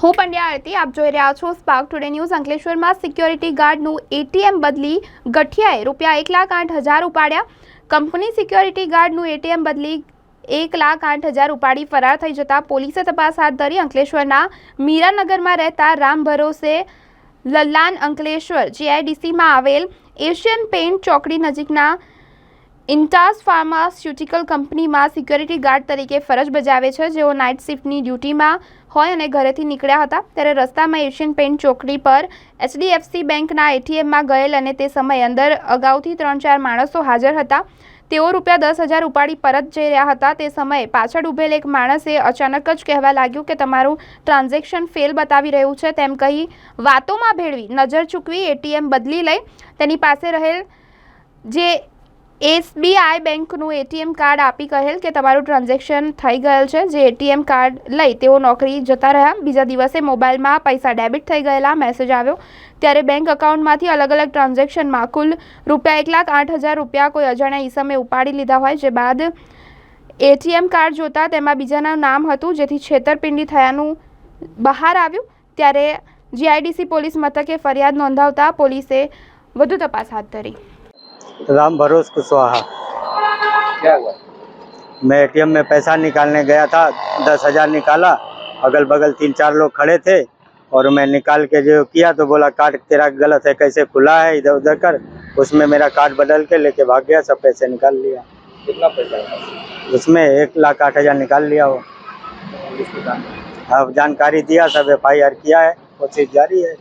હું પંડ્યા આરતી, આપ જોઈ રહ્યા છો સ્પાર્ક ટુડે ન્યૂઝ અંકલેશ્વરમાં સિક્યોરિટી ગાર્ડનું એટીએમ બદલી ગઠિયાએ રૂપિયા એક લાખ આઠ હજાર ઉપાડ્યા. કંપની સિક્યોરિટી ગાર્ડનું એટીએમ બદલી એક લાખ આઠ હજાર ઉપાડી ફરાર થઈ જતા પોલીસે તપાસ હાથ ધરી અંકલેશ્વરના મીરાનગરમાં રહેતા રામ ભરોસે લલ્લાન અંકલેશ્વર જીઆઈડીસીમાં આવેલ એશિયન પેઇન્ટ ચોકડી નજીકના ઇન્ટાસ ફાર્માસ્યુટિકલ કંપનીમાં સિક્યોરિટી ગાર્ડ તરીકે ફરજ બજાવે છે. જેઓ નાઇટ શિફ્ટની ડ્યુટીમાં હોય અને ઘરેથી નીકળ્યા હતા, ત્યારે રસ્તામાં એશિયન પેન્ટ ચોકડી પર એચડીએફસી બેંકના એટીએમમાં ગયેલ અને તે સમયે અંદર અગાઉથી ત્રણ ચાર માણસો હાજર હતા. તેઓ રૂપિયા દસ હજાર ઉપાડી પરત જઈ રહ્યા હતા. તે સમયે પાછળ ઊભેલ એક માણસે અચાનક જ કહેવા લાગ્યું કે તમારું ટ્રાન્ઝેક્શન ફેલ બતાવી રહ્યું છે, તેમ કહી વાતોમાં ભેળવી નજર ચૂકવી એટીએમ બદલી લઈ. તેની પાસે રહેલ જે એસબીઆઈ બેંકનું એટીએમ કાર્ડ આપી કહેલ કે તમારું ટ્રાન્ઝેક્શન થઈ ગયેલ છે. જે એટીએમ કાર્ડ લઈ તેઓ નોકરી જતા રહ્યા. બીજા દિવસે મોબાઈલમાં પૈસા ડેબિટ થઈ ગયેલા મેસેજ આવ્યો. ત્યારે બેંક એકાઉન્ટમાંથી અલગ અલગ ટ્રાન્ઝેક્શનમાં કુલ રૂપિયા એક લાખ આઠ હજાર રૂપિયા કોઈ અજાણ્યા ઈસમે ઉપાડી લીધા હોય. જે બાદ એટીએમ કાર્ડ જોતા તેમાં બીજાનું નામ હતું, જેથી છેતરપિંડી થયાનું બહાર આવ્યું. ત્યારે જીઆઈડીસી પોલીસ મથકે ફરિયાદ નોંધાવતા પોલીસે વધુ તપાસ હાથ ધરી. राम भरोस कुशवाहा क्या हुआ? मैं एटीएम में पैसा निकालने गया था दस हज़ार निकाला अगल बगल तीन चार लोग खड़े थे और मैं निकाल के जो किया तो बोला कार्ड तेरा गलत है कैसे खुला है इधर उधर कर। उसमें मेरा कार्ड बदल के लेके भाग गया सब पैसे निकाल लिया। कितना पैसा उसमें एक लाख आठ हज़ार निकाल लिया वो। अब जानकारी दिया सब एफ़ आई आर किया है कोशिश जारी है।